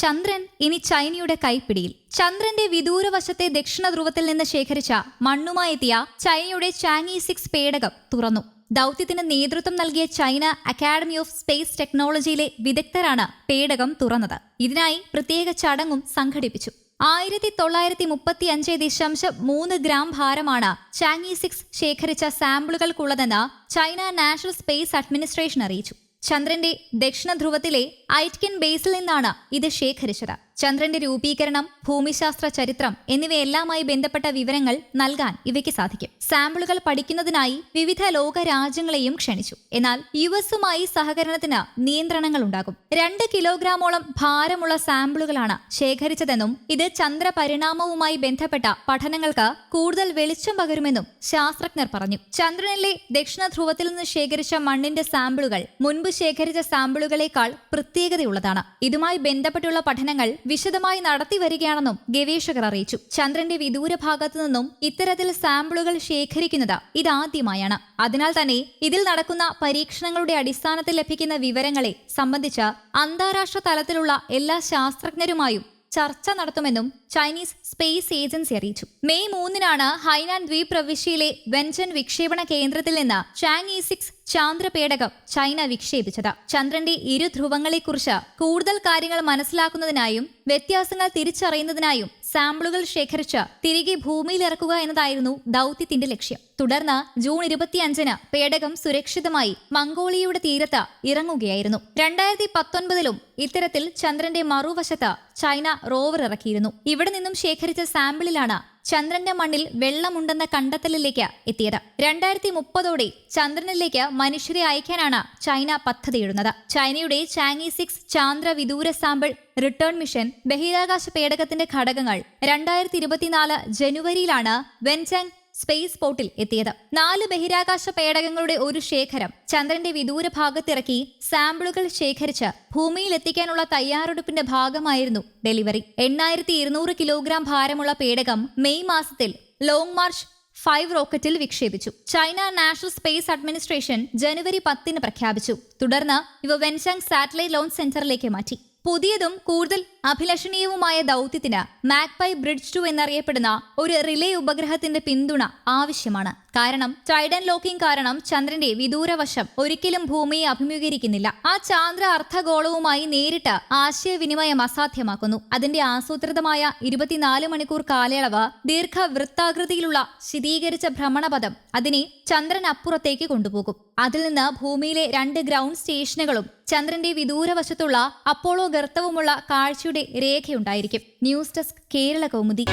ചന്ദ്രൻ ഇനി ചൈനയുടെ കൈപ്പിടിയിൽ. ചന്ദ്രന്റെ വിദൂരവശത്തെ ദക്ഷിണ ധ്രുവത്തിൽ നിന്ന് ശേഖരിച്ച മണ്ണുമായെത്തിയ ചൈനയുടെ ചാങ്ങി സിക്സ് പേടകം തുറന്നു. ദൗത്യത്തിന് നേതൃത്വം നൽകിയ ചൈന അക്കാഡമി ഓഫ് സ്പേസ് ടെക്നോളജിയിലെ വിദഗ്ധരാണ് പേടകം തുറന്നത്. ഇതിനായി പ്രത്യേക ചടങ്ങും സംഘടിപ്പിച്ചു. ആയിരത്തി തൊള്ളായിരത്തി മുപ്പത്തി അഞ്ച് ദശാംശം മൂന്ന് ഗ്രാം ഭാരമാണ് ചാങ്ങി സിക്സ് ശേഖരിച്ച സാമ്പിളുകൾക്കുള്ളതെന്ന് ചൈന നാഷണൽ സ്പേസ് അഡ്മിനിസ്ട്രേഷൻ അറിയിച്ചു. ചന്ദ്രന്റെ ദക്ഷിണ ധ്രുവത്തിലെ ഐറ്റ്കിൻ ബേസിൽ നിന്നാണ് ഇത് ശേഖരിച്ചത്. ചന്ദ്രന്റെ രൂപീകരണം ഭൂമിശാസ്ത്ര ചരിത്രം എന്നിവയെല്ലാമായി ബന്ധപ്പെട്ട വിവരങ്ങൾ നൽകാൻ ഇവയ്ക്ക് സാധിക്കും. സാമ്പിളുകൾ പഠിക്കുന്നതിനായി വിവിധ ലോക രാജ്യങ്ങളെയും ക്ഷണിച്ചു. എന്നാൽ യു എസുമായി സഹകരണത്തിന് നിയന്ത്രണങ്ങൾ ഉണ്ടാകും. രണ്ട് കിലോഗ്രാമോളം ഭാരമുള്ള സാമ്പിളുകളാണ് ശേഖരിച്ചതെന്നും ഇത് ചന്ദ്രപരിണാമവുമായി ബന്ധപ്പെട്ട പഠനങ്ങൾക്ക് കൂടുതൽ വെളിച്ചം പകരുമെന്നും ശാസ്ത്രജ്ഞർ പറഞ്ഞു. ചന്ദ്രനിലെ ദക്ഷിണ ധ്രുവത്തിൽ നിന്ന് ശേഖരിച്ച മണ്ണിന്റെ സാമ്പിളുകൾ മുൻപ് ശേഖരിച്ച സാമ്പിളുകളേക്കാൾ പ്രത്യേകതയുള്ളതാണ്. ഇതുമായി ബന്ധപ്പെട്ടുള്ള പഠനങ്ങൾ വിശദമായി നടത്തി വരികയാണെന്നും ഗവേഷകർ അറിയിച്ചു. ചന്ദ്രന്റെ വിദൂര ഭാഗത്തു നിന്നും ഇത്തരത്തിൽ സാമ്പിളുകൾ ശേഖരിക്കുന്നത് ഇതാദ്യമായാണ്. അതിനാൽ തന്നെ ഇതിൽ നടക്കുന്ന പരീക്ഷണങ്ങളുടെ അടിസ്ഥാനത്തിൽ ലഭിക്കുന്ന വിവരങ്ങളെ സംബന്ധിച്ച് അന്താരാഷ്ട്ര തലത്തിലുള്ള എല്ലാ ശാസ്ത്രജ്ഞരുമായും ചർച്ച നടത്തുമെന്നും ചൈനീസ് സ്പേസ് ഏജൻസി അറിയിച്ചു. മെയ് മൂന്നിനാണ് ഹൈനാൻ ദ്വീപ് പ്രവിശ്യയിലെ വെഞ്ചൻ വിക്ഷേപണ കേന്ദ്രത്തിൽ നിന്ന് ചാങ് ഇ സിക്സ് ചാന്ദ്രപേടകം ചൈന വിക്ഷേപിച്ചത്. ചന്ദ്രന്റെ ഇരു ധ്രുവങ്ങളെക്കുറിച്ച് കൂടുതൽ കാര്യങ്ങൾ മനസ്സിലാക്കുന്നതിനായും വ്യത്യാസങ്ങൾ തിരിച്ചറിയുന്നതിനായും സാമ്പിളുകൾ ശേഖരിച്ച് തിരികെ ഭൂമിയിൽ ഇറക്കുക എന്നതായിരുന്നു ദൗത്യത്തിന്റെ ലക്ഷ്യം. തുടർന്ന് ജൂൺ ഇരുപത്തിയഞ്ചിന് പേടകം സുരക്ഷിതമായി മംഗോളിയയുടെ തീരത്ത് ഇറങ്ങുകയായിരുന്നു. രണ്ടായിരത്തി പത്തൊൻപതിലും ഇത്തരത്തിൽ ചന്ദ്രന്റെ മറുവശത്ത് ചൈന റോവർ ഇറക്കിയിരുന്നു. ഇവിടെ നിന്നും ശേഖരിച്ച സാമ്പിളിലാണ് ചന്ദ്രന്റെ മണ്ണിൽ വെള്ളമുണ്ടെന്ന കണ്ടെത്തലിലേക്ക് എത്തിയത്. രണ്ടായിരത്തി മുപ്പതോടെ ചന്ദ്രനിലേക്ക് മനുഷ്യരെ അയക്കാനാണ് ചൈന പദ്ധതിയിടുന്നത്. ചൈനയുടെ ചാങ്ങി സിക്സ് ചാന്ദ്ര വിദൂര സാമ്പിൾ റിട്ടേൺ മിഷൻ ബഹിരാകാശ പേടകത്തിന്റെ ഘടകങ്ങൾ രണ്ടായിരത്തി ഇരുപത്തിനാല് ജനുവരിയിലാണ് വെൻചാങ് സ്പേസ് പോർട്ടിൽ എത്തിയത്. നാല് ബഹിരാകാശ പേടകങ്ങളുടെ ഒരു ശേഖരം ചന്ദ്രന്റെ വിദൂര ഭാഗത്തിറക്കി സാമ്പിളുകൾ ശേഖരിച്ച് ഭൂമിയിൽ എത്തിക്കാനുള്ള തയ്യാറെടുപ്പിന്റെ ഭാഗമായിരുന്നു ഡെലിവറി. എണ്ണായിരത്തി ഇരുന്നൂറ് കിലോഗ്രാം ഭാരമുള്ള പേടകം മെയ് മാസത്തിൽ ലോങ് മാർച്ച് ഫൈവ് റോക്കറ്റിൽ വിക്ഷേപിച്ചു. ചൈന നാഷണൽ സ്പേസ് അഡ്മിനിസ്ട്രേഷൻ ജനുവരി പത്തിന് പ്രഖ്യാപിച്ചു. തുടർന്ന് ഇവ വെൻചാങ് സാറ്റലൈറ്റ് ലോഞ്ച് സെന്ററിലേക്ക് മാറ്റി. പുതിയതും കൂടുതൽ അഭിലഷണീയവുമായ ദൗത്യത്തിന് മാക്പൈ ബ്രിഡ്ജ് ടു എന്നറിയപ്പെടുന്ന ഒരു റിലേ ഉപഗ്രഹത്തിന്റെ പിന്തുണ ആവശ്യമാണ്. കാരണം ട്രൈഡൻ ലോക്കിംഗ് കാരണം ചന്ദ്രന്റെ വിദൂരവശം ഒരിക്കലും ഭൂമിയെ അഭിമുഖീകരിക്കുന്നില്ല. ആ ചാന്ദ്ര അർദ്ധഗോളവുമായി നേരിട്ട് ആശയവിനിമയം അസാധ്യമാക്കുന്നു. അതിന്റെ ആസൂത്രിതമായ ഇരുപത്തിനാല് മണിക്കൂർ കാലയളവ് ദീർഘവൃത്താകൃതിയിലുള്ള ശീതീകരിച്ച ഭ്രമണപഥം അതിനെ ചന്ദ്രനപ്പുറത്തേക്ക് കൊണ്ടുപോകും. അതിൽ നിന്ന് ഭൂമിയിലെ രണ്ട് ഗ്രൗണ്ട് സ്റ്റേഷനുകളും ചന്ദ്രന്റെ വിദൂരവശത്തുള്ള അപ്പോളോ ഗർത്തവുമുള്ള കാഴ്ചയുടെ രേഖയുണ്ടായിരിക്കും. News desk Kerala Kaumudi.